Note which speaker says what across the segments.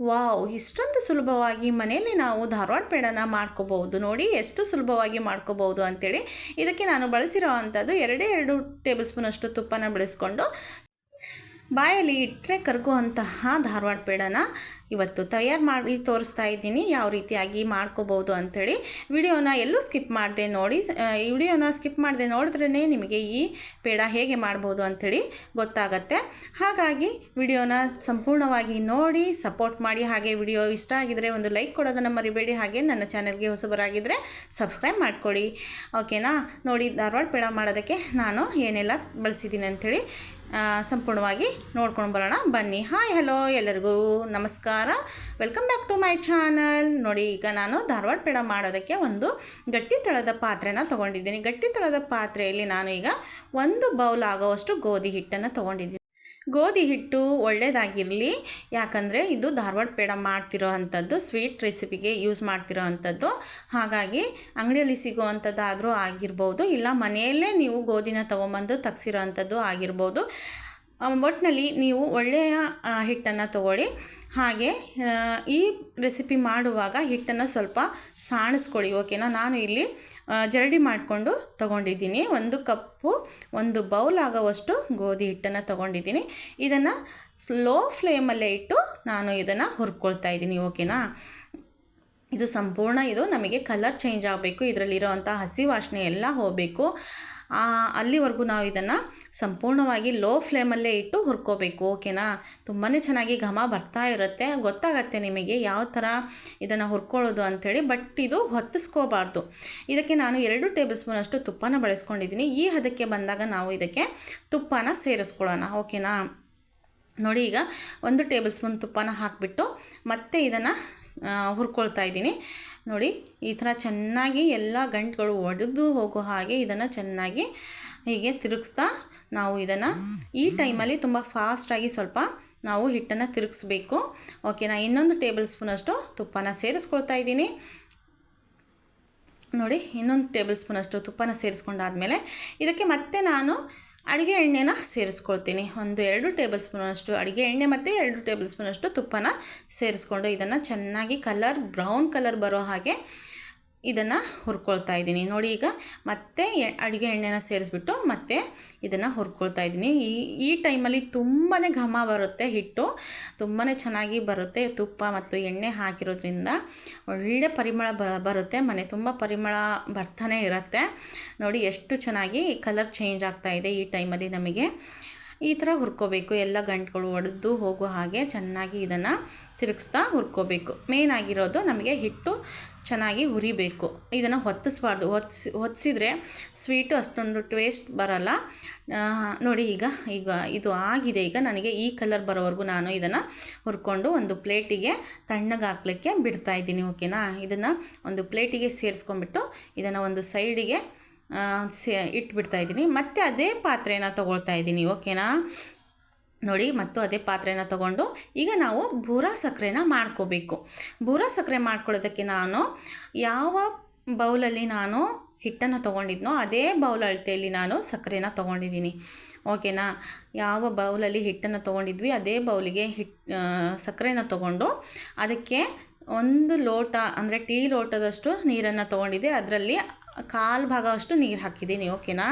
Speaker 1: Wow, ಇಷ್ಟೊಂದು ಸುಲಭವಾಗಿ ಮನೆಯಲ್ಲಿ ನಾವು ಧಾರವಾಡ ಪೇಡನ ಮಾಡ್ಕೋಬಹುದು. ನೋಡಿ, ಎಷ್ಟು ಸುಲಭವಾಗಿ ಮಾಡ್ಕೋಬಹುದು ಅಂತೇಳಿ. ಇದಕ್ಕೆ ನಾನು ಬಳಸಿರೋ ಅಂಥದ್ದು ಎರಡೇ ಎರಡು ಟೇಬಲ್ ಸ್ಪೂನಷ್ಟು ತುಪ್ಪನ ಬೆಳೆಸ್ಕೊಂಡು ಬಾಯಲ್ಲಿ ಇಟ್ಟರೆ ಕರ್ಗುವಂತಹ ಧಾರವಾಡ ಪೇಡನ ಇವತ್ತು ತಯಾರು ಮಾಡಿ ತೋರಿಸ್ತಾ ಇದ್ದೀನಿ. ಯಾವ ರೀತಿಯಾಗಿ ಮಾಡ್ಕೋಬೋದು ಅಂಥೇಳಿ ವಿಡಿಯೋನ ಎಲ್ಲೂ ಸ್ಕಿಪ್ ಮಾಡಿದೆ ನೋಡಿ. ಈ ವಿಡಿಯೋನ ಸ್ಕಿಪ್ ಮಾಡಿದೆ ನೋಡಿದ್ರೇ ನಿಮಗೆ ಈ ಪೇಡ ಹೇಗೆ ಮಾಡ್ಬೋದು ಅಂಥೇಳಿ ಗೊತ್ತಾಗತ್ತೆ. ಹಾಗಾಗಿ ವಿಡಿಯೋನ ಸಂಪೂರ್ಣವಾಗಿ ನೋಡಿ, ಸಪೋರ್ಟ್ ಮಾಡಿ. ಹಾಗೆ ವಿಡಿಯೋ ಇಷ್ಟ ಆಗಿದರೆ ಒಂದು ಲೈಕ್ ಕೊಡೋದನ್ನು ಮರಿಬೇಡಿ. ಹಾಗೆ ನನ್ನ ಚಾನಲ್ಗೆ ಹೊಸಬರಾಗಿದ್ದರೆ ಸಬ್ಸ್ಕ್ರೈಬ್ ಮಾಡ್ಕೊಳ್ಳಿ ಓಕೆನಾ? ನೋಡಿ, ಧಾರವಾಡ ಪೇಡ ಮಾಡೋದಕ್ಕೆ ನಾನು ಏನೆಲ್ಲ ಬಳಸಿದ್ದೀನಿ ಅಂಥೇಳಿ ಸಂಪೂರ್ಣವಾಗಿ ನೋಡ್ಕೊಂಡು ಬರೋಣ. ಬನ್ನಿ. ಹಾಯ್ ಹಲೋ ಎಲ್ಲರಿಗೂ. ನಮಸ್ಕಾರ. Welcome back to my channel ನೋಡಿ, ಈಗ ನಾನು ಧಾರವಾಡ ಪೇಡ ಮಾಡೋದಕ್ಕೆ ಒಂದು ಗಟ್ಟಿ ತಳದ ಪಾತ್ರೆನ ತೊಗೊಂಡಿದ್ದೀನಿ. ಗಟ್ಟಿ ತಳದ ಪಾತ್ರೆಯಲ್ಲಿ ನಾನು ಈಗ ಒಂದು ಬೌಲ್ ಆಗೋವಷ್ಟು ಗೋಧಿ ಹಿಟ್ಟನ್ನು ತೊಗೊಂಡಿದ್ದೀನಿ. ಗೋಧಿ ಹಿಟ್ಟು ಒಳ್ಳೆಯದಾಗಿರಲಿ ಯಾಕಂದರೆ ಇದು ಧಾರವಾಡ ಪೇಡ ಮಾಡ್ತಿರೋ ಅಂಥದ್ದು, ಸ್ವೀಟ್ ರೆಸಿಪಿಗೆ ಯೂಸ್ ಮಾಡ್ತಿರೋ ಅಂಥದ್ದು. ಹಾಗಾಗಿ ಅಂಗಡಿಯಲ್ಲಿ ಸಿಗೋ ಅಂಥದ್ದಾದರೂ ಆಗಿರ್ಬೋದು, ಇಲ್ಲ ಮನೆಯಲ್ಲೇ ನೀವು ಗೋಧಿನ ತೊಗೊಂಬಂದು ತಗ್ಸಿರೋ ಅಂಥದ್ದು ಆಗಿರ್ಬೋದು. ಒಟ್ಟಿನಲ್ಲಿ ನೀವು ಒಳ್ಳೆಯ ಹಿಟ್ಟನ್ನು ತಗೊಳ್ಳಿ. ಹಾಗೆ ಈ ರೆಸಿಪಿ ಮಾಡುವಾಗ ಹಿಟ್ಟನ್ನು ಸ್ವಲ್ಪ ಸಾಣಿಸ್ಕೊಳ್ಳಿ ಓಕೆನಾ ನಾನು ಇಲ್ಲಿ ಜರಡಿ ಮಾಡಿಕೊಂಡು ತಗೊಂಡಿದ್ದೀನಿ. ಒಂದು ಕಪ್ಪು, ಒಂದು ಬೌಲ್ ಆಗೋವಷ್ಟು ಗೋಧಿ ಹಿಟ್ಟನ್ನು ತಗೊಂಡಿದ್ದೀನಿ. ಇದನ್ನು ಸ್ಲೋ ಫ್ಲೇಮಲ್ಲೇ ಇಟ್ಟು ನಾನು ಇದನ್ನು ಹುರ್ಕೊಳ್ತಾ ಇದ್ದೀನಿ ಓಕೆನಾ ಇದು ಸಂಪೂರ್ಣ, ಇದು ನಮಗೆ ಕಲರ್ ಚೇಂಜ್ ಆಗಬೇಕು. ಇದರಲ್ಲಿರೋವಂಥ ಹಸಿ ವಾಸನೆ ಎಲ್ಲ ಹೋಗಬೇಕು. ಅಲ್ಲಿವರೆಗೂ ನಾವು ಇದನ್ನು ಸಂಪೂರ್ಣವಾಗಿ ಲೋ ಫ್ಲೇಮಲ್ಲೇ ಇಟ್ಟು ಹುರ್ಕೋಬೇಕು, ಓಕೆನಾ? ತುಂಬಾ ಚೆನ್ನಾಗಿ ಘಮ ಬರ್ತಾ ಇರುತ್ತೆ. ಗೊತ್ತಾಗತ್ತೆ ನಿಮಗೆ ಯಾವ ಥರ ಇದನ್ನು ಹುರ್ಕೊಳ್ಳೋದು ಅಂಥೇಳಿ, ಬಟ್ ಇದು ಹೊತ್ತಿಸ್ಕೋಬಾರ್ದು. ಇದಕ್ಕೆ ನಾನು ಎರಡು ಟೇಬಲ್ ಸ್ಪೂನಷ್ಟು ತುಪ್ಪನ ಬಳಸ್ಕೊಂಡಿದ್ದೀನಿ. ಈ ಹದಕ್ಕೆ ಬಂದಾಗ ನಾವು ಇದಕ್ಕೆ ತುಪ್ಪನ ಸೇರಿಸ್ಕೊಳ್ಳೋಣ, ಓಕೆನಾ? ನೋಡಿ, ಈಗ ಒಂದು ಟೇಬಲ್ ಸ್ಪೂನ್ ತುಪ್ಪನ ಹಾಕಿಬಿಟ್ಟು ಮತ್ತೆ ಇದನ್ನು ಹುರ್ಕೊಳ್ತಾ ಇದ್ದೀನಿ. ನೋಡಿ, ಈ ಥರ ಚೆನ್ನಾಗಿ ಎಲ್ಲ ಗಂಟುಗಳು ಒಡೆದು ಹೋಗೋ ಹಾಗೆ ಇದನ್ನು ಚೆನ್ನಾಗಿ ಹೀಗೆ ತಿರುಗಿಸ್ತಾ ನಾವು ಇದನ್ನು ಈ ಟೈಮಲ್ಲಿ ತುಂಬ ಫಾಸ್ಟಾಗಿ ಸ್ವಲ್ಪ ನಾವು ಹಿಟ್ಟನ್ನು ತಿರುಗಿಸ್ಬೇಕು. ಓಕೆ ನಾನು ಇನ್ನೊಂದು ಟೇಬಲ್ ಸ್ಪೂನಷ್ಟು ತುಪ್ಪನ ಸೇರಿಸ್ಕೊಳ್ತಾ ಇದ್ದೀನಿ. ನೋಡಿ, ಇನ್ನೊಂದು ಟೇಬಲ್ ಸ್ಪೂನಷ್ಟು ತುಪ್ಪನ ಸೇರಿಸ್ಕೊಂಡಾದ್ಮೇಲೆ ಇದಕ್ಕೆ ಮತ್ತೆ ನಾನು ಅಡುಗೆ ಎಣ್ಣೆನ ಸೇರಿಸ್ಕೊಳ್ತೀನಿ. ಒಂದು ಎರಡು ಟೇಬಲ್ ಸ್ಪೂನಷ್ಟು ಅಡುಗೆ ಎಣ್ಣೆ ಮತ್ತು ಎರಡು ಟೇಬಲ್ ಸ್ಪೂನಷ್ಟು ತುಪ್ಪನ ಸೇರಿಸ್ಕೊಂಡು ಇದನ್ನು ಚೆನ್ನಾಗಿ ಕಲರ್ ಬ್ರೌನ್ ಕಲರ್ ಬರೋ ಹಾಗೆ ಇದನ್ನು ಹುರ್ಕೊಳ್ತಾ ಇದ್ದೀನಿ. ನೋಡಿ ಈಗ ಮತ್ತೆ ಅಡುಗೆ ಎಣ್ಣೆನ ಸೇರಿಸ್ಬಿಟ್ಟು ಮತ್ತೆ ಇದನ್ನು ಹುರ್ಕೊಳ್ತಾ ಇದ್ದೀನಿ. ಈ ಈ ಟೈಮಲ್ಲಿ ತುಂಬಾ ಘಮ ಬರುತ್ತೆ ಹಿಟ್ಟು. ತುಂಬಾ ಚೆನ್ನಾಗಿ ಬರುತ್ತೆ ತುಪ್ಪ ಮತ್ತು ಎಣ್ಣೆ ಹಾಕಿರೋದ್ರಿಂದ. ಒಳ್ಳೆ ಪರಿಮಳ ಬರುತ್ತೆ. ಮನೆ ತುಂಬ ಪರಿಮಳ ಬರ್ತಾನೆ ಇರುತ್ತೆ. ನೋಡಿ ಎಷ್ಟು ಚೆನ್ನಾಗಿ ಕಲರ್ ಚೇಂಜ್ ಆಗ್ತಾ ಇದೆ ಈ ಟೈಮಲ್ಲಿ ನಮಗೆ. ಈ ಥರ ಹುರ್ಕೋಬೇಕು. ಎಲ್ಲ ಗಂಟುಗಳು ಒಡೆದು ಹೋಗೋ ಹಾಗೆ ಚೆನ್ನಾಗಿ ಇದನ್ನು ತಿರುಗಿಸ್ತಾ ಹುರ್ಕೋಬೇಕು. ಮೇನ್ ಆಗಿರೋದು ನಮಗೆ ಹಿಟ್ಟು ಚೆನ್ನಾಗಿ ಹುರಿಬೇಕು. ಇದನ್ನು ಹೊತ್ತಿಸ್ಬಾರ್ದು. ಹೊತ್ಸಿ ಹೊತ್ತಿಸಿದ್ರೆ ಸ್ವೀಟು ಅಷ್ಟೊಂದು ಟೇಸ್ಟ್ ಬರಲ್ಲ. ನೋಡಿ ಈಗ ಈಗ ಇದು ಆಗಿದೆ. ಈಗ ನನಗೆ ಈ ಕಲರ್ ಬರೋವರೆಗೂ ನಾನು ಇದನ್ನು ಹುರ್ಕೊಂಡು ಒಂದು ಪ್ಲೇಟಿಗೆ ತಣ್ಣಗೆ ಹಾಕ್ಲಿಕ್ಕೆ ಬಿಡ್ತಾ ಇದ್ದೀನಿ. ಓಕೆನಾ? ಇದನ್ನು ಒಂದು ಪ್ಲೇಟಿಗೆ ಸೇರಿಸ್ಕೊಂಡ್ಬಿಟ್ಟು ಇದನ್ನು ಒಂದು ಸೈಡಿಗೆ ಸೇ ಇಟ್ಬಿಡ್ತಾ ಇದ್ದೀನಿ. ಮತ್ತು ಅದೇ ಪಾತ್ರೆನ ತೊಗೊಳ್ತಾ ಇದ್ದೀನಿ, ಓಕೆನಾ? ನೋಡಿ, ಮತ್ತು ಅದೇ ಪಾತ್ರೆನ ತಗೊಂಡು ಈಗ ನಾವು ಬೂರಾ ಸಕ್ಕರೆನ ಮಾಡ್ಕೋಬೇಕು. ಬೂರಾ ಸಕ್ಕರೆ ಮಾಡ್ಕೊಳ್ಳೋದಕ್ಕೆ ನಾನು ಯಾವ ಬೌಲಲ್ಲಿ ನಾನು ಹಿಟ್ಟನ್ನು ತೊಗೊಂಡಿದ್ನೋ ಅದೇ ಬೌಲ್ ಅಳತೆಯಲ್ಲಿ ನಾನು ಸಕ್ಕರೆನ ತೊಗೊಂಡಿದ್ದೀನಿ. ಓಕೆನಾ? ಯಾವ ಬೌಲಲ್ಲಿ ಹಿಟ್ಟನ್ನು ತೊಗೊಂಡಿದ್ವಿ ಅದೇ ಬೌಲಿಗೆ ಹಿಟ್ ಸಕ್ಕರೆನ ತೊಗೊಂಡು ಅದಕ್ಕೆ ಒಂದು ಲೋಟ, ಅಂದರೆ ಟೀ ಲೋಟದಷ್ಟು ನೀರನ್ನು ತೊಗೊಂಡಿದ್ದೆ. ಅದರಲ್ಲಿ ಕಾಲು ಭಾಗವಷ್ಟು ನೀರು ಹಾಕಿದ್ದೀನಿ ಓಕೆನಾ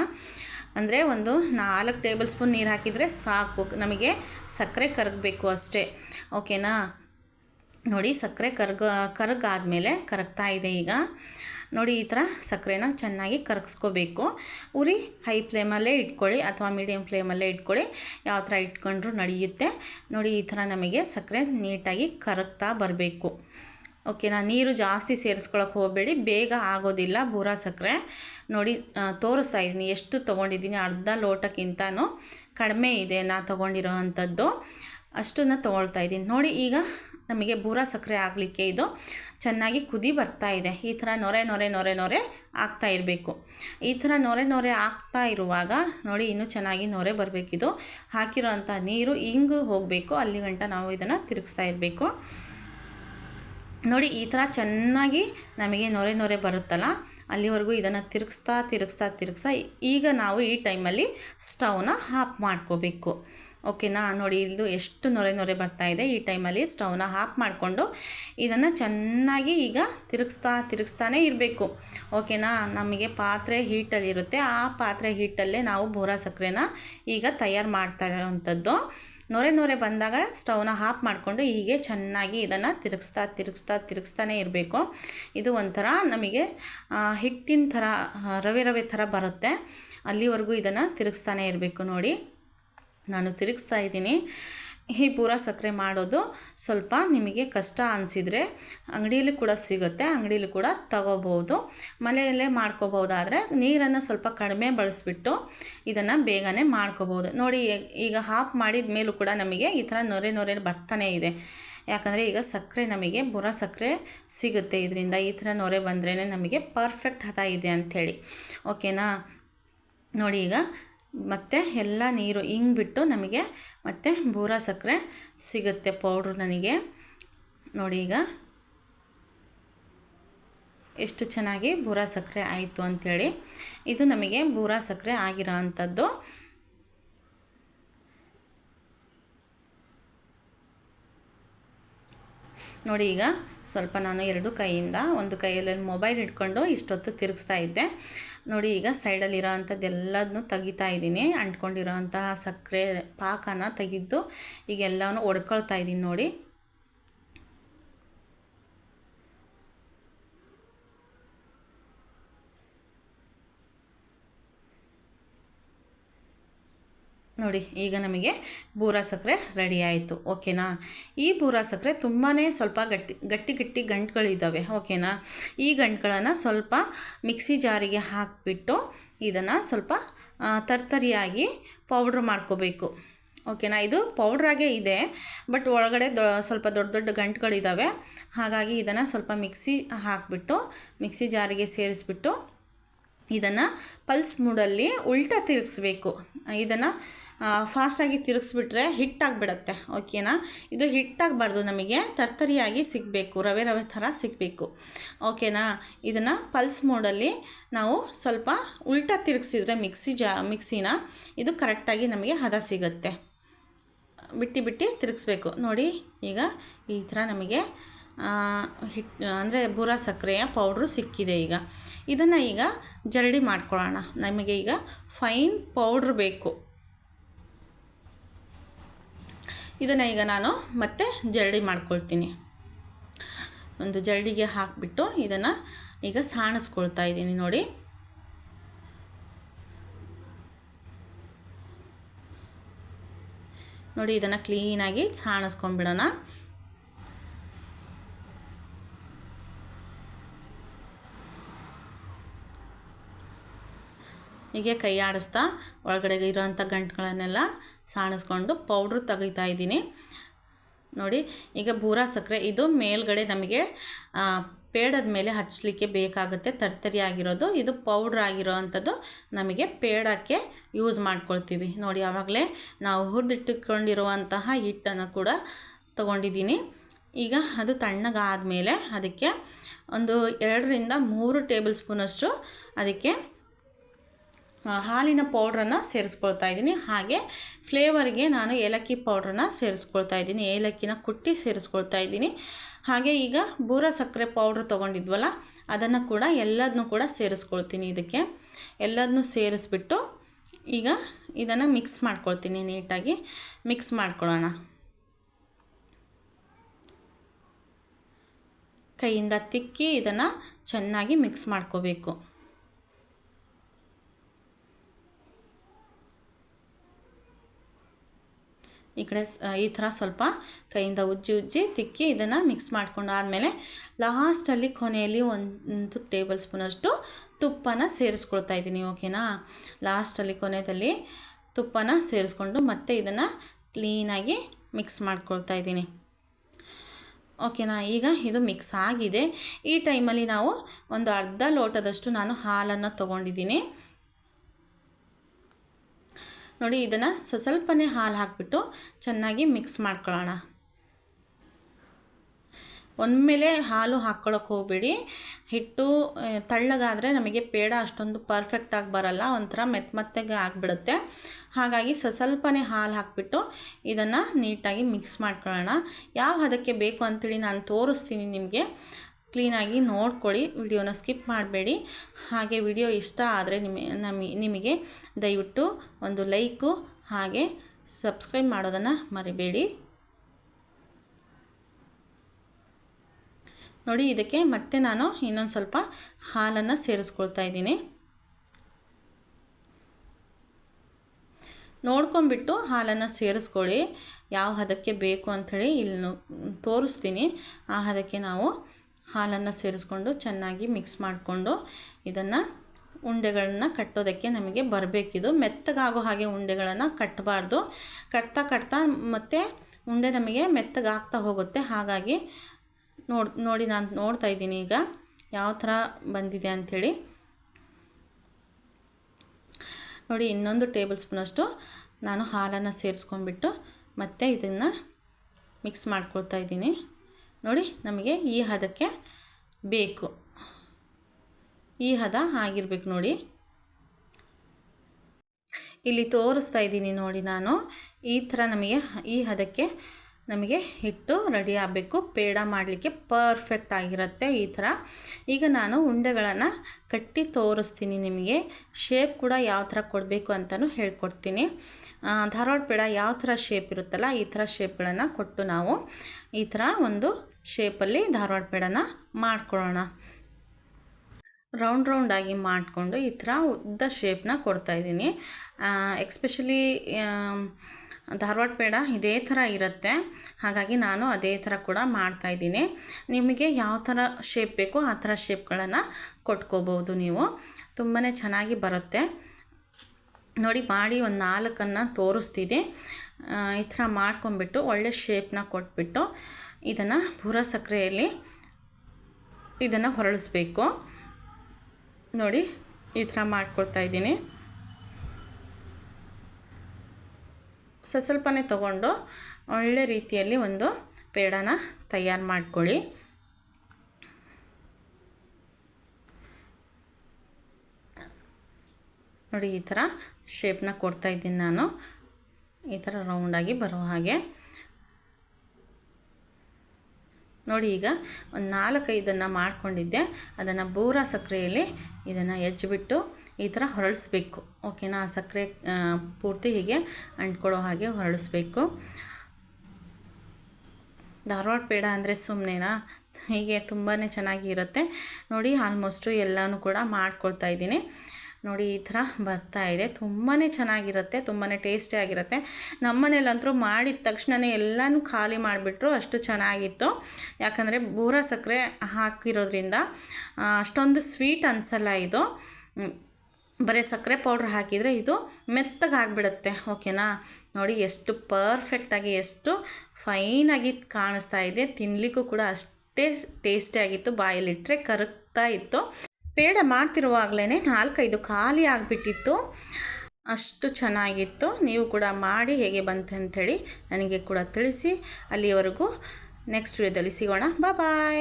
Speaker 1: ಅಂದರೆ ಒಂದು ನಾಲ್ಕು ಟೇಬಲ್ ಸ್ಪೂನ್ ನೀರು ಹಾಕಿದರೆ ಸಾಕು. ನಮಗೆ ಸಕ್ಕರೆ ಕರಗಬೇಕು ಅಷ್ಟೇ ಓಕೆನಾ ನೋಡಿ ಸಕ್ಕರೆ ಕರ್ಗ, ಕರಗಾದಮೇಲೆ ಕರಗ್ತಾ ಇದೆ ಈಗ. ನೋಡಿ, ಈ ಥರ ಸಕ್ಕರೆನ ಚೆನ್ನಾಗಿ ಕರಗಿಸ್ಕೋಬೇಕು. ಉರಿ ಹೈ ಫ್ಲೇಮಲ್ಲೇ ಇಟ್ಕೊಳ್ಳಿ, ಅಥವಾ ಮೀಡಿಯಮ್ ಫ್ಲೇಮಲ್ಲೇ ಇಟ್ಕೊಳ್ಳಿ, ಯಾವ ಥರ ಇಟ್ಕೊಂಡ್ರೂ ನಡೆಯುತ್ತೆ. ನೋಡಿ, ಈ ಥರ ನಮಗೆ ಸಕ್ಕರೆ ನೀಟಾಗಿ ಕರಗ್ತಾ ಬರಬೇಕು. ಓಕೆನಾ ನೀರು ಜಾಸ್ತಿ ಸೇರಿಸ್ಕೊಳಕ್ಕೆ ಹೋಗಬೇಡಿ, ಬೇಗ ಆಗೋದಿಲ್ಲ ಬೂರ ಸಕ್ಕರೆ ನೋಡಿ ತೋರಿಸ್ತಾ ಇದ್ದೀನಿ ಎಷ್ಟು ತೊಗೊಂಡಿದ್ದೀನಿ, ಅರ್ಧ ಲೋಟಕ್ಕಿಂತನೂ ಕಡಿಮೆ ಇದೆ ನಾ ತೊಗೊಂಡಿರೋ ಅಂಥದ್ದು. ಅಷ್ಟನ್ನು ತೊಗೊಳ್ತಾ ಇದ್ದೀನಿ. ನೋಡಿ, ಈಗ ನಮಗೆ ಬೂರ ಸಕ್ಕರೆ ಆಗಲಿಕ್ಕೆ ಇದು ಚೆನ್ನಾಗಿ ಕುದಿ ಬರ್ತಾ ಇದೆ. ಈ ಥರ ನೊರೆ ನೊರೆ ನೊರೆ ನೊರೆ ಆಗ್ತಾ ಇರಬೇಕು. ಈ ಥರ ನೊರೆ ನೊರೆ ಆಗ್ತಾ ಇರುವಾಗ ನೋಡಿ, ಇನ್ನೂ ಚೆನ್ನಾಗಿ ನೊರೆ ಬರಬೇಕಿದು. ಹಾಕಿರೋ ನೀರು ಹಿಂಗೆ ಹೋಗಬೇಕು. ಅಲ್ಲಿ ಗಂಟ ನಾವು ಇದನ್ನು ತಿರುಗಿಸ್ತಾ ಇರಬೇಕು. ನೋಡಿ, ಈ ಥರ ಚೆನ್ನಾಗಿ ನಮಗೆ ನೊರೆ ನೊರೆ ಬರುತ್ತಲ್ಲ, ಅಲ್ಲಿವರೆಗೂ ಇದನ್ನು ತಿರುಗಿಸ್ತಾ ತಿರುಗಿಸ್ತಾ ತಿರುಗಿಸ್ತಾ ಈಗ ನಾವು ಈ ಟೈಮಲ್ಲಿ ಸ್ಟವ್ನ ಹಾಫ್ ಮಾಡ್ಕೋಬೇಕು. ಓಕೆನಾ? ನೋಡಿ ಇದು ಎಷ್ಟು ನೊರೆ ನೊರೆ ಬರ್ತಾ ಇದೆ. ಈ ಟೈಮಲ್ಲಿ ಸ್ಟವ್ನ ಹಾಫ್ ಮಾಡಿಕೊಂಡು ಇದನ್ನು ಚೆನ್ನಾಗಿ ಈಗ ತಿರುಗಿಸ್ತಾ ತಿರುಗಿಸ್ತಾನೇ ಇರಬೇಕು. ಓಕೆನಾ? ನಮಗೆ ಪಾತ್ರೆ ಹೀಟಲ್ಲಿರುತ್ತೆ ಆ ಪಾತ್ರೆ ಹೀಟಲ್ಲೇ ನಾವು ಬೋರಾ ಸಕ್ಕರೆನ ಈಗ ತಯಾರು ಮಾಡ್ತಾ ಇರೋವಂಥದ್ದು. ನೊರೆ ನೊರೆ ಬಂದಾಗ ಸ್ಟವ್ನ ಆಫ್ ಮಾಡಿಕೊಂಡು ಹೀಗೆ ಚೆನ್ನಾಗಿ ಇದನ್ನು ತಿರುಗಿಸ್ತಾ ತಿರುಗಿಸ್ತಾ ತಿರುಗಿಸ್ತಾನೆ ಇರಬೇಕು. ಇದು ಒಂಥರ ನಮಗೆ ಹಿಟ್ಟಿನ ಥರ ರವೆ ರವೆ ಥರ ಬರುತ್ತೆ. ಅಲ್ಲಿವರೆಗೂ ಇದನ್ನು ತಿರುಗಿಸ್ತಾನೆ ಇರಬೇಕು ನೋಡಿ. ನಾನು ತಿರುಗಿಸ್ತಾ ಇದ್ದೀನಿ. ಈ ಪೂರ ಸಕ್ಕರೆ ಮಾಡೋದು ಸ್ವಲ್ಪ ನಿಮಗೆ ಕಷ್ಟ ಅನಿಸಿದರೆ ಅಂಗಡಿಯಲ್ಲಿ ಕೂಡ ಸಿಗುತ್ತೆ ಅಂಗಡಿಯಲ್ಲಿ ಕೂಡ ತಗೋಬೋದು. ಮನೆಯಲ್ಲೇ ಮಾಡ್ಕೋಬೋದಾದರೆ ನೀರನ್ನು ಸ್ವಲ್ಪ ಕಡಿಮೆ ಬಳಸಿಬಿಟ್ಟು ಇದನ್ನು ಬೇಗನೆ ಮಾಡ್ಕೋಬೋದು. ನೋಡಿ, ಈಗ ಹಾಫ್ ಮಾಡಿದ ಮೇಲೂ ಕೂಡ ನಮಗೆ ಈ ಥರ ನೊರೆ ನೊರೆ ಬರ್ತಾನೆ ಇದೆ. ಯಾಕಂದರೆ ಈಗ ಸಕ್ಕರೆ ನಮಗೆ ಬುರ ಸಕ್ಕರೆ ಸಿಗುತ್ತೆ ಇದರಿಂದ. ಈ ಥರ ನೊರೆ ಬಂದ್ರೇ ನಮಗೆ ಪರ್ಫೆಕ್ಟ್ ಹದ ಇದೆ ಅಂಥೇಳಿ. ಓಕೆನಾ ನೋಡಿ ಈಗ ಮತ್ತು ಎಲ್ಲ ನೀರು ಹಿಂಗ್ಬಿಟ್ಟು ನಮಗೆ ಮತ್ತೆ ಬೂರ ಸಕ್ಕರೆ ಸಿಗುತ್ತೆ ಪೌಡ್ರು ನನಗೆ. ನೋಡಿ ಈಗ. ಎಷ್ಟು ಚೆನ್ನಾಗಿ ಬೂರ ಸಕ್ಕರೆ ಆಯಿತು ಅಂಥೇಳಿ ಇದು ನಮಗೆ ಬೂರ ಸಕ್ಕರೆ ಆಗಿರೋ ಅಂಥದ್ದು ನೋಡಿ ಈಗ ಸ್ವಲ್ಪ ನಾನು ಎರಡು ಕೈಯಿಂದ ಒಂದು ಕೈಯಲ್ಲಿ ಮೊಬೈಲ್ ಇಟ್ಕೊಂಡು ಇಷ್ಟೊತ್ತು ತಿರುಗಿಸ್ತಾ ಇದ್ದೆ. ನೋಡಿ ಈಗ ಸೈಡಲ್ಲಿರೋ ಅಂಥದ್ದೆಲ್ಲದನ್ನು ತೆಗಿತಾ ಇದ್ದೀನಿ. ಅಂಟ್ಕೊಂಡಿರೋ ಅಂತಹ ಸಕ್ಕರೆ ಪಾಕನ ತೆಗೆದು ಈಗ ಎಲ್ಲನೂ ಒಡ್ಕೊಳ್ತಾ ಇದ್ದೀನಿ ನೋಡಿ. ನೋಡಿ, ಈಗ ನಮಗೆ ಬೂರ ಸಕ್ಕರೆ ರೆಡಿ ಆಯಿತು, ಓಕೆನಾ? ಈ ಬೂರ ಸಕ್ಕರೆ ತುಂಬಾ ಸ್ವಲ್ಪ ಗಟ್ಟಿ ಗಟ್ಟಿ ಗಟ್ಟಿ ಗಂಟುಗಳಿದ್ದಾವೆ ಓಕೆನಾ? ಈ ಗಂಟುಗಳನ್ನು ಸ್ವಲ್ಪ ಮಿಕ್ಸಿ ಜಾರಿಗೆ ಹಾಕಿಬಿಟ್ಟು ಇದನ್ನು ಸ್ವಲ್ಪ ತರ್ತರಿಯಾಗಿ ಪೌಡ್ರ್ ಮಾಡ್ಕೋಬೇಕು, ಓಕೆನಾ? ಇದು ಪೌಡ್ರಾಗೇ ಇದೆ ಬಟ್ ಒಳಗಡೆ ದೊ, ಸ್ವಲ್ಪ ದೊಡ್ಡ ದೊಡ್ಡ ಗಂಟುಗಳಿದ್ದಾವೆ ಹಾಗಾಗಿ ಇದನ್ನು ಸ್ವಲ್ಪ ಮಿಕ್ಸಿ ಹಾಕಿಬಿಟ್ಟು, ಮಿಕ್ಸಿ ಜಾರಿಗೆ ಸೇರಿಸ್ಬಿಟ್ಟು ಇದನ್ನು ಪಲ್ಸ್ ಮೂಡಲ್ಲಿ ಉಲ್ಟಾ ತಿರುಗಿಸ್ಬೇಕು. ಇದನ್ನು ಫಾಸ್ಟಾಗಿ ತಿರುಗಿಸ್ಬಿಟ್ರೆ ಹಿಟ್ಟಾಗಿಬಿಡತ್ತೆ ಓಕೆನಾ ಇದು ಹಿಟ್ಟಾಗಬಾರ್ದು ನಮಗೆ, ತರ್ತರಿಯಾಗಿ ಸಿಗಬೇಕು, ರವೆ ರವೆ ಥರ ಸಿಗಬೇಕು ಓಕೆನಾ ಇದನ್ನು ಪಲ್ಸ್ ಮೋಡಲ್ಲಿ ನಾವು ಸ್ವಲ್ಪ ಉಲ್ಟಾ ತಿರುಗಿಸಿದ್ರೆ ಮಿಕ್ಸಿ ಜಾ, ಮಿಕ್ಸಿನ ಇದು ಕರೆಕ್ಟಾಗಿ ನಮಗೆ ಹದ ಸಿಗುತ್ತೆ. ಬಿಟ್ಟು ಬಿಟ್ಟು ತಿರುಗಿಸ್ಬೇಕು. ನೋಡಿ, ಈಗ ಈ ಥರ ನಮಗೆ ಹಿಟ್ಟು ಅಂದರೆ ಬುರ ಸಕ್ಕರೆಯ ಪೌಡ್ರು ಸಿಕ್ಕಿದೆ ಈಗ. ಇದನ್ನು ಈಗ ಜರಡಿ ಮಾಡ್ಕೊಳ್ಳೋಣ. ನಮಗೆ ಈಗ ಫೈನ್ ಪೌಡ್ರ್ ಬೇಕು. ಇದನ್ನು ಈಗ ನಾನು ಮತ್ತೆ ಜರಡಿ ಮಾಡ್ಕೊಳ್ತೀನಿ. ಒಂದು ಜರಡಿಗೆ ಹಾಕಿಬಿಟ್ಟು ಇದನ್ನು ಈಗ ಸಾಣಿಸ್ಕೊಳ್ತಾ ಇದ್ದೀನಿ ನೋಡಿ. ನೋಡಿ, ಇದನ್ನು ಕ್ಲೀನಾಗಿ ಸಾಣಿಸ್ಕೊಂಡ್ಬಿಡೋಣ. ಹೀಗೆ ಕೈ ಆಡಿಸ್ತಾ ಒಳಗಡೆ ಇರೋವಂಥ ಗಂಟುಗಳನ್ನೆಲ್ಲ ಸಾಣಿಸ್ಕೊಂಡು ಪೌಡ್ರ್ ತೆಗಿತಾ ಇದ್ದೀನಿ. ನೋಡಿ, ಈಗ ಬೂರ ಸಕ್ಕರೆ, ಇದು ಮೇಲ್ಗಡೆ ನಮಗೆ ಪೇಡದ ಮೇಲೆ ಹಚ್ಚಲಿಕ್ಕೆ ಬೇಕಾಗುತ್ತೆ ತರ್ತರಿ ಆಗಿರೋದು ಇದು ಪೌಡ್ರ್ ಆಗಿರೋ ಅಂಥದ್ದು ನಮಗೆ ಪೇಡಕ್ಕೆ ಯೂಸ್ ಮಾಡ್ಕೊಳ್ತೀವಿ. ನೋಡಿ, ಆವಾಗಲೇ ನಾವು ಹುರಿದಿಟ್ಟುಕೊಂಡಿರುವಂತಹ ಹಿಟ್ಟನ್ನು ಕೂಡ ತಗೊಂಡಿದ್ದೀನಿ. ಈಗ ಅದು ತಣ್ಣಗಾದ ಮೇಲೆ ಅದಕ್ಕೆ ಒಂದು ಎರಡರಿಂದ ಮೂರು ಟೇಬಲ್ ಸ್ಪೂನಷ್ಟು ಅದಕ್ಕೆ ಹಾಲಿನ ಪೌಡ್ರನ್ನು ಸೇರಿಸ್ಕೊಳ್ತಾ ಇದ್ದೀನಿ. ಹಾಗೆ ಫ್ಲೇವರ್ಗೆ ನಾನು ಏಲಕ್ಕಿ ಪೌಡ್ರನ್ನ ಸೇರಿಸ್ಕೊಳ್ತಾ ಇದ್ದೀನಿ. ಏಲಕ್ಕಿನ ಕುಟ್ಟಿ ಸೇರಿಸ್ಕೊಳ್ತಾ ಇದ್ದೀನಿ. ಹಾಗೆ ಈಗ ಬೂರ ಸಕ್ಕರೆ ಪೌಡ್ರ್ ತೊಗೊಂಡಿದ್ವಲ್ಲ, ಅದನ್ನು ಕೂಡ ಎಲ್ಲದನ್ನೂ ಕೂಡ ಸೇರಿಸ್ಕೊಳ್ತೀನಿ ಇದಕ್ಕೆ. ಎಲ್ಲದನ್ನೂ ಸೇರಿಸ್ಬಿಟ್ಟು ಈಗ ಇದನ್ನು ಮಿಕ್ಸ್ ಮಾಡ್ಕೊಳ್ತೀನಿ ನೀಟಾಗಿ. ಮಿಕ್ಸ್ ಮಾಡ್ಕೊಳ್ಳೋಣ. ಕೈಯಿಂದ ತಿಕ್ಕಿ ಇದನ್ನು ಚೆನ್ನಾಗಿ ಮಿಕ್ಸ್ ಮಾಡ್ಕೋಬೇಕು. ಈ ಕಡೆ ಈ ಥರ ಸ್ವಲ್ಪ ಕೈಯಿಂದ ಉಜ್ಜಿ ಉಜ್ಜಿ ತಿಕ್ಕಿ ಇದನ್ನು ಮಿಕ್ಸ್ ಮಾಡಿಕೊಂಡು ಆದಮೇಲೆ ಲಾಸ್ಟಲ್ಲಿ ಕೊನೆಯಲ್ಲಿ ಒಂದು ಟೇಬಲ್ ಸ್ಪೂನಷ್ಟು ತುಪ್ಪನ ಸೇರಿಸ್ಕೊಳ್ತಾ ಇದ್ದೀನಿ, ಓಕೆನಾ? ಲಾಸ್ಟಲ್ಲಿ ಕೊನೆಯಲ್ಲಿ ತುಪ್ಪನ ಸೇರಿಸ್ಕೊಂಡು ಮತ್ತೆ ಇದನ್ನು ಕ್ಲೀನಾಗಿ ಮಿಕ್ಸ್ ಮಾಡ್ಕೊಳ್ತಾ ಇದ್ದೀನಿ. ಓಕೆನಾ? ಈಗ ಇದು ಮಿಕ್ಸ್ ಆಗಿದೆ. ಈ ಟೈಮಲ್ಲಿ ನಾವು ಒಂದು ಅರ್ಧ ಲೋಟದಷ್ಟು ನಾನು ಹಾಲನ್ನು ತೊಗೊಂಡಿದ್ದೀನಿ. ನೋಡಿ, ಇದನ್ನು ಸ್ವಲ್ಪನೇ ಹಾಲು ಹಾಕಿಬಿಟ್ಟು ಚೆನ್ನಾಗಿ ಮಿಕ್ಸ್ ಮಾಡ್ಕೊಳ್ಳೋಣ ಒಂದ್ಮೇಲೆ ಹಾಲು ಹಾಕ್ಕೊಳಕ್ಕೆ ಹೋಗಬೇಡಿ. ಹಿಟ್ಟು ತಳ್ಳಗಾದರೆ ನಮಗೆ ಪೇಡ ಅಷ್ಟೊಂದು ಪರ್ಫೆಕ್ಟಾಗಿ ಬರಲ್ಲ, ಒಂಥರ ಮೆತ್ತ ಮೆತ್ತಗೆ ಆಗಿಬಿಡುತ್ತೆ. ಹಾಗಾಗಿ ಸ್ವ ಸ್ವಲ್ಪನೇ ಹಾಲು ಹಾಕಿಬಿಟ್ಟು ಇದನ್ನು ನೀಟಾಗಿ ಮಿಕ್ಸ್ ಮಾಡ್ಕೊಳ್ಳೋಣ ಯಾವ ಹದಕ್ಕೆ ಬೇಕು ಅಂಥೇಳಿ ನಾನು ತೋರಿಸ್ತೀನಿ ನಿಮಗೆ. ಕ್ಲೀನಾಗಿ ನೋಡ್ಕೊಳ್ಳಿ, ವಿಡಿಯೋನ ಸ್ಕಿಪ್ ಮಾಡಬೇಡಿ. ಹಾಗೆ ವಿಡಿಯೋ ಇಷ್ಟ ಆದರೆ ನಿಮಗೆ ನಮಿ, ನಿಮಗೆ ದಯವಿಟ್ಟು ಒಂದು ಲೈಕು ಹಾಗೆ ಸಬ್ಸ್ಕ್ರೈಬ್ ಮಾಡೋದನ್ನು ಮರಿಬೇಡಿ. ನೋಡಿ, ಇದಕ್ಕೆ ಮತ್ತೆ ನಾನು ಇನ್ನೊಂದು ಸ್ವಲ್ಪ ಹಾಲನ್ನು ಸೇರಿಸ್ಕೊಳ್ತಾ ಇದ್ದೀನಿ. ನೋಡ್ಕೊಂಬಿಟ್ಟು ಹಾಲನ್ನು ಸೇರಿಸ್ಕೊಳ್ಳಿ. ಯಾವ ಹದಕ್ಕೆ ಬೇಕು ಅಂಥೇಳಿ ಇಲ್ಲಿ ತೋರಿಸ್ತೀನಿ. ಆ ಹದಕ್ಕೆ ನಾವು ಹಾಲನ್ನು ಸೇರಿಸ್ಕೊಂಡು ಚೆನ್ನಾಗಿ ಮಿಕ್ಸ್ ಮಾಡಿಕೊಂಡು ಇದನ್ನು ಉಂಡೆಗಳನ್ನ ಕಟ್ಟೋದಕ್ಕೆ ನಮಗೆ ಬರಬೇಕಿದು. ಮೆತ್ತಗಾಗೋ ಹಾಗೆ ಉಂಡೆಗಳನ್ನು ಕಟ್ಟಬಾರ್ದು. ಕಟ್ತಾ ಕಟ್ತಾ ಮತ್ತೆ ಉಂಡೆ ನಮಗೆ ಮೆತ್ತಗಾಗ್ತಾ ಹೋಗುತ್ತೆ. ಹಾಗಾಗಿ ನೋಡಿ ನೋಡಿ ನಾನು ನೋಡ್ತಾ ಇದ್ದೀನಿ ಈಗ ಯಾವ ಥರ ಬಂದಿದೆ ಅಂಥೇಳಿ. ನೋಡಿ ಇನ್ನೊಂದು ಟೇಬಲ್ ಸ್ಪೂನಷ್ಟು ನಾನು ಹಾಲನ್ನು ಸೇರಿಸ್ಕೊಂಡ್ಬಿಟ್ಟು ಮತ್ತೆ ಇದನ್ನು ಮಿಕ್ಸ್ ಮಾಡ್ಕೊಳ್ತಾ ಇದ್ದೀನಿ. ನೋಡಿ, ನಮಗೆ ಈ ಹದಕ್ಕೆ ಬೇಕು. ಈ ಹದ ಆಗಿರ್ಬೇಕು ನೋಡಿ. ಇಲ್ಲಿ ತೋರಿಸ್ತಾ ಇದ್ದೀನಿ ನೋಡಿ ನಾನು. ಈ ಥರ ನಮಗೆ ಈ ಹದಕ್ಕೆ ನಮಗೆ ಹಿಟ್ಟು ರೆಡಿ ಆಗಬೇಕು. ಪೇಡ ಮಾಡಲಿಕ್ಕೆ ಪರ್ಫೆಕ್ಟ್ ಆಗಿರುತ್ತೆ ಈ ಥರ. ಈಗ ನಾನು ಉಂಡೆಗಳನ್ನು ಕಟ್ಟಿ ತೋರಿಸ್ತೀನಿ ನಿಮಗೆ. ಶೇಪ್ ಕೂಡ ಯಾವ ಥರ ಕೊಡಬೇಕು ಅಂತಲೂ ಹೇಳ್ಕೊಡ್ತೀನಿ. ಧಾರವಾಡ ಪೇಡ ಯಾವ ಥರ ಶೇಪ್ ಇರುತ್ತಲ್ಲ, ಈ ಥರ ಶೇಪ್ಗಳನ್ನು ಕೊಟ್ಟು ನಾವು ಈ ಥರ ಒಂದು ಶೇಪಲ್ಲಿ ಧಾರವಾಡ ಪೇಡನ ಮಾಡ್ಕೊಳ್ಳೋಣ. ರೌಂಡ್ ರೌಂಡಾಗಿ ಮಾಡಿಕೊಂಡು ಈ ಥರ ಉದ್ದ ಶೇಪ್ನ ಕೊಡ್ತಾಯಿದ್ದೀನಿ ಎಕ್ಸ್ಪೆಷಲಿ ಧಾರವಾಡ ಪೇಡ ಇದೇ ಥರ ಇರುತ್ತೆ. ಹಾಗಾಗಿ ನಾನು ಅದೇ ಥರ ಕೂಡ ಮಾಡ್ತಾಯಿದ್ದೀನಿ ನಿಮಗೆ ಯಾವ ಥರ ಶೇಪ್ ಬೇಕೋ ಆ ಥರ ಶೇಪ್ಗಳನ್ನು ಕೊಟ್ಕೋಬೋದು ನೀವು. ತುಂಬಾ ಚೆನ್ನಾಗಿ ಬರುತ್ತೆ. ನೋಡಿ, ಮಾಡಿ ಒಂದು ನಾಲ್ಕನ್ನು ತೋರಿಸ್ತೀನಿ. ಈ ಥರ ಮಾಡ್ಕೊಂಬಿಟ್ಟು ಒಳ್ಳೆ ಶೇಪ್ನ ಕೊಟ್ಬಿಟ್ಟು ಇದನ್ನು ಪೂರ ಸಕ್ಕರೆಯಲ್ಲಿ ಇದನ್ನು ಹೊರಳಿಸ್ಬೇಕು. ನೋಡಿ, ಈ ಥರ ಮಾಡ್ಕೊಳ್ತಾ ಇದ್ದೀನಿ. ಸ್ವಸ್ವಲ್ಪನೇ ತಗೊಂಡು ಒಳ್ಳೆ ರೀತಿಯಲ್ಲಿ ಒಂದು ಪೇಡನ ತಯಾರು ಮಾಡ್ಕೊಳ್ಳಿ. ನೋಡಿ, ಈ ಥರ ಶೇಪ್ನ ಕೊಡ್ತಾ ಇದ್ದೀನಿ ನಾನು. ಈ ಥರ ರೌಂಡಾಗಿ ಬರೋ ಹಾಗೆ. ನೋಡಿ ಈಗ ಒಂದು ನಾಲ್ಕೈದನ್ನು ಮಾಡಿಕೊಂಡಿದ್ದೆ. ಅದನ್ನು ಬೂರ ಸಕ್ಕರೆಯಲ್ಲಿ ಇದನ್ನು ಹೆಚ್ಚಿಬಿಟ್ಟು ಈ ಥರ ಹೊರಳಿಸ್ಬೇಕು. ಓಕೆನಾ? ಸಕ್ಕರೆ ಪೂರ್ತಿ ಹೀಗೆ ಅಂಟ್ಕೊಳ್ಳೋ ಹಾಗೆ ಹೊರಳಿಸ್ಬೇಕು. ಧಾರವಾಡ ಪೇಡ ಅಂದರೆ ಸುಮ್ಮನೆನಾ ಹೀಗೆ ತುಂಬಾ ಚೆನ್ನಾಗಿರುತ್ತೆ. ನೋಡಿ ಆಲ್ಮೋಸ್ಟು ಎಲ್ಲನೂ ಕೂಡ ಮಾಡ್ಕೊಳ್ತಾ ಇದ್ದೀನಿ. ನೋಡಿ ಈ ಥರ ಬರ್ತಾ ಇದೆ. ತುಂಬಾ ಚೆನ್ನಾಗಿರುತ್ತೆ ತುಂಬಾ ಟೇಸ್ಟಿಯಾಗಿರುತ್ತೆ ನಮ್ಮನೇಲಂತರೂ ಮಾಡಿದ ತಕ್ಷಣವೇ ಎಲ್ಲನೂ ಖಾಲಿ ಮಾಡಿಬಿಟ್ರು, ಅಷ್ಟು ಚೆನ್ನಾಗಿತ್ತು. ಯಾಕಂದರೆ ಬೂರ ಸಕ್ಕರೆ ಹಾಕಿರೋದ್ರಿಂದ ಅಷ್ಟೊಂದು ಸ್ವೀಟ್ ಅನಿಸಲ್ಲ ಇದು. ಬರೀ ಸಕ್ಕರೆ ಪೌಡ್ರ್ ಹಾಕಿದರೆ ಇದು ಮೆತ್ತಗೆ ಆಗಿಬಿಡುತ್ತೆ ಓಕೆನಾ ನೋಡಿ ಎಷ್ಟು ಪರ್ಫೆಕ್ಟಾಗಿ ಎಷ್ಟು ಫೈನಾಗಿ ಕಾಣಿಸ್ತಾ ಇದೆ. ತಿನ್ನಲಿಕ್ಕೂ ಕೂಡ ಅಷ್ಟೇ ಟೇಸ್ಟಿಯಾಗಿತ್ತು ಬಾಯಲ್ಲಿಟ್ಟರೆ ಕರಗ್ತಾ ಇತ್ತು. ಪೇಡ ಮಾಡ್ತಿರುವಾಗಲೇ ನಾಲ್ಕೈದು ಖಾಲಿ ಆಗಿಬಿಟ್ಟಿತ್ತು. ಅಷ್ಟು ಚೆನ್ನಾಗಿತ್ತು. ನೀವು ಕೂಡ ಮಾಡಿ ಹೇಗೆ ಬಂತು ಅಂಥೇಳಿ ನನಗೆ ಕೂಡ ತಿಳಿಸಿ. ಅಲ್ಲಿವರೆಗೂ ನೆಕ್ಸ್ಟ್ ವಿಡಿಯೋದಲ್ಲಿ ಸಿಗೋಣ. ಬಾಯ್